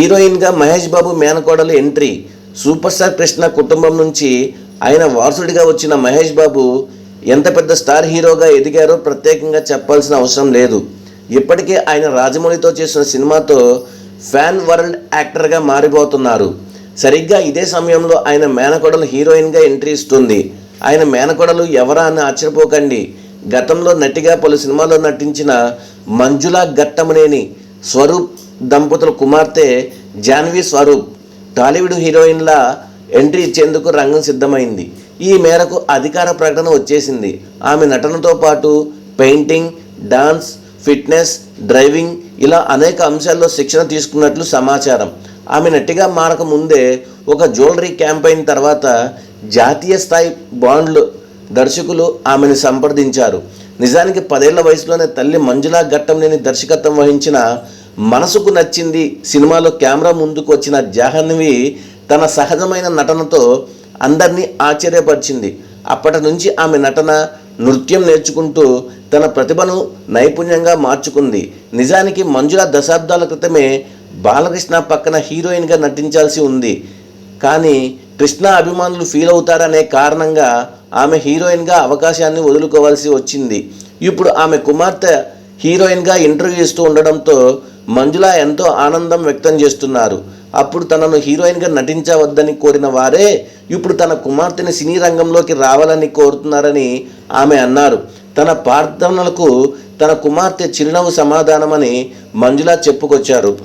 హీరోయిన్గా మహేష్ బాబు మేనకోడలు entry. Super star Krishna కుటుంబం నుంచి ఆయన వారసుడిగా వచ్చిన మహేష్ బాబు ఎంత పెద్ద స్టార్ హీరోగా ఎదిగారో ప్రత్యేకంగా చెప్పాల్సిన అవసరం లేదు. ఇప్పటికే ఆయన రాజమౌళితో చేసిన సినిమాతో ఫ్యాన్ వరల్డ్ యాక్టర్గా మారిపోతున్నారు. సరిగ్గా ఇదే సమయంలో ఆయన మేనకోడలు హీరోయిన్గా ఎంట్రీ ఇస్తుంది. ఆయన మేనకోడలు ఎవరా అని ఆశ్చర్యపోకండి. గతంలో నటిగా పలు సినిమాల్లో నటించిన మంజుల గట్టమనేని స్వరూప్ దంపతుల కుమార్తె జాన్వి స్వరూప్ టాలీవుడ్ హీరోయిన్ల ఎంట్రీ ఇచ్చేందుకు రంగం సిద్ధమైంది. ఈ మేరకు అధికార ప్రకటన వచ్చేసింది. ఆమె నటనతో పాటు పెయింటింగ్ డాన్స్ ఫిట్నెస్ డ్రైవింగ్ ఇలా అనేక అంశాల్లో శిక్షణ తీసుకున్నట్లు సమాచారం. ఆమె నటిగా మారక ముందే ఒక జ్యువెలరీ క్యాంపెయిన్ తర్వాత జాతీయ స్థాయి బాండ్లు దర్శకులు ఆమెను సంప్రదించారు. నిజానికి పదేళ్ళ వయసులోనే తల్లి మంజులా ఘట్టంలేని దర్శకత్వం వహించిన మనసుకు నచ్చింది సినిమాలో కెమెరా ముందుకు వచ్చిన జాహ్నవి తన సహజమైన నటనతో అందరినీ ఆశ్చర్యపరిచింది. అప్పటి నుంచి ఆమె నటన నృత్యం నేర్చుకుంటూ తన ప్రతిభను నైపుణ్యంగా మార్చుకుంది. నిజానికి మంజుల దశాబ్దాల క్రితమే బాలకృష్ణ పక్కన హీరోయిన్గా నటించాల్సి ఉంది. కానీ కృష్ణ అభిమానులు ఫీల్ అవుతారనే కారణంగా ఆమె హీరోయిన్గా అవకాశాన్ని వదులుకోవాల్సి వచ్చింది. ఇప్పుడు ఆమె కుమార్తె హీరోయిన్గా ఇంటర్వ్యూ ఇస్తూ ఉండడంతో మంజుల ఎంతో ఆనందం వ్యక్తం చేస్తున్నారు. అప్పుడు తనను హీరోయిన్గా నటించవద్దని కోరిన వారే ఇప్పుడు తన కుమార్తెని సినీ రంగంలోకి రావాలని కోరుతున్నారని ఆమె అన్నారు. తన ప్రార్థనలకు తన కుమార్తె చిరునవ్వు సమాధానమని మంజుల చెప్పుకొచ్చారు.